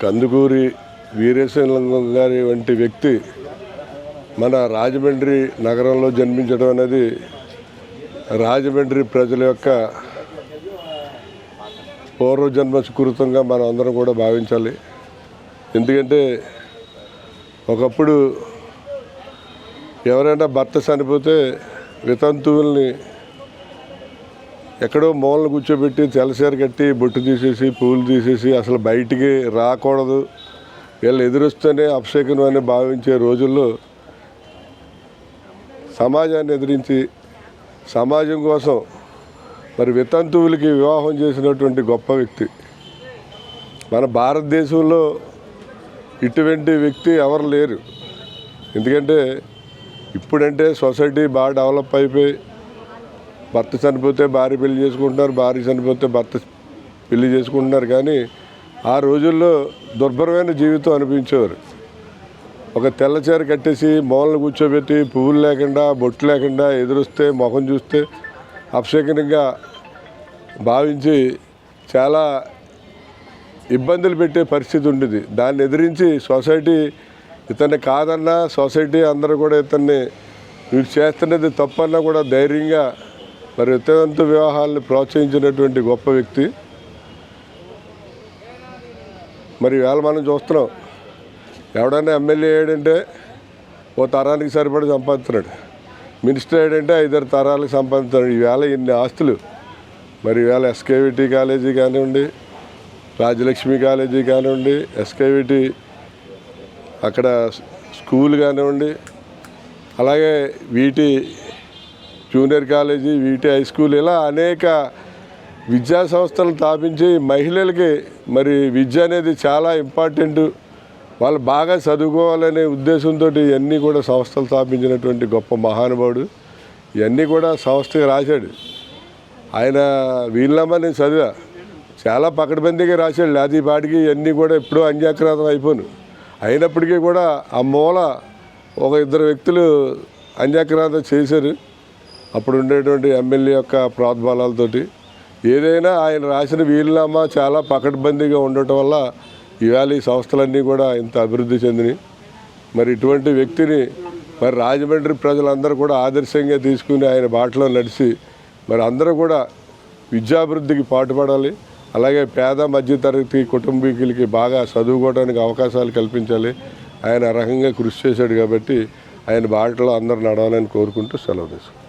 కందుకూరి వీరేశలింగం గారి వంటి వ్యక్తి మన రాజమండ్రి నగరంలో జన్మించడం అనేది రాజమండ్రి ప్రజల యొక్క పూర్వజన్మ సుకృతంగా మనం అందరం కూడా భావించాలి. ఎందుకంటే ఒకప్పుడు ఎవరైనా భర్త చనిపోతే వితంతువుల్ని ఎక్కడో మూలను కూర్చోబెట్టి తెల్లసీర కట్టి బొట్టు తీసేసి పూలు తీసేసి అసలు బయటికి రాకూడదు. వీళ్ళు ఎదురొస్తేనే అపశకనం అని భావించే రోజుల్లో సమాజాన్ని ఎదిరించి సమాజం కోసం మరి వితంతువులకి వివాహం చేసినటువంటి గొప్ప వ్యక్తి. మన భారతదేశంలో ఇటువంటి వ్యక్తి ఎవరు లేరు. ఎందుకంటే ఇప్పుడంటే సొసైటీ బాగా డెవలప్ అయిపోయి భర్త చనిపోతే భార్య పెళ్ళి చేసుకుంటున్నారు భార్య చనిపోతే భర్త పెళ్ళి చేసుకుంటున్నారు. కానీ ఆ రోజుల్లో దుర్భరమైన జీవితం అనిపించేవారు. ఒక తెల్ల చీర కట్టేసి మూలను కూర్చోబెట్టి పువ్వులు లేకుండా బొట్టు లేకుండా ఎదురొస్తే ముఖం చూస్తే అపశకనంగా భావించి చాలా ఇబ్బందులు పెట్టే పరిస్థితి ఉండేది. దాన్ని ఎదిరించి సొసైటీ ఇతన్ని కాదన్నా సొసైటీ అందరూ కూడా ఇతన్ని వీడు చేస్తున్నది తప్పన్నా కూడా ధైర్యంగా మరి వితంతు వివాహాలను ప్రోత్సహించినటువంటి గొప్ప వ్యక్తి. మరి వేళ మనం చూస్తున్నాం. ఎవడన్నా ఎమ్మెల్యే అయ్యాడంటే ఓ తరానికి సరిపడి సంపాదిస్తున్నాడు. మినిస్టర్ అయ్యాడంటే ఐదారు తరాలకు సంపాదిస్తున్నాడు. ఈవేళ ఇన్ని ఆస్తులు. మరి ఈవేళ ఎస్కేవిటీ కాలేజీ కానివ్వండి రాజలక్ష్మి కాలేజీ కానివ్వండి ఎస్కేవిటీ అక్కడ స్కూల్ కానివ్వండి అలాగే వీటి జూనియర్ కాలేజీ వీటి హై స్కూల్ ఇలా అనేక విద్యా సంస్థలు స్థాపించి మహిళలకి మరి విద్య అనేది చాలా ఇంపార్టెంట్. వాళ్ళు బాగా చదువుకోవాలనే ఉద్దేశంతో ఇవన్నీ కూడా సంస్థలు స్థాపించినటువంటి గొప్ప మహానుభావుడు. ఇవన్నీ కూడా సంస్థకి రాశాడు. ఆయన వీళ్ళమ్మ నేను చదివా. చాలా పకడ్బందీగా రాశాడు. లేకపోతే పాటికి ఇవన్నీ కూడా ఎప్పుడో అంజాక్రాతం అయిపోను. అయినప్పటికీ కూడా ఆ మూల ఒక ఇద్దరు వ్యక్తులు అంజాక్రాంతం చేశారు. అప్పుడు ఉండేటువంటి ఎమ్మెల్యే యొక్క ప్రోద్బలాలతోటి ఏదైనా ఆయన రాసిన వీలునామా చాలా పకడ్బందీగా ఉండటం వల్ల ఇవాళ ఈ సంస్థలన్నీ కూడా ఇంత అభివృద్ధి చెందినాయి మరి ఇటువంటి వ్యక్తిని మరి రాజమండ్రి ప్రజలందరూ కూడా ఆదర్శంగా తీసుకుని ఆయన బాటలో నడిచి మరి అందరూ కూడా విద్యాభివృద్ధికి పాటుపడాలి. అలాగే పేద మధ్యతరగతి కుటుంబీకులకి బాగా చదువుకోవడానికి అవకాశాలు కల్పించాలి. ఆయన రకంగా కృషి చేశాడు కాబట్టి ఆయన బాటలో అందరూ నడవాలని కోరుకుంటూ సెలవు తీసుకుంటాం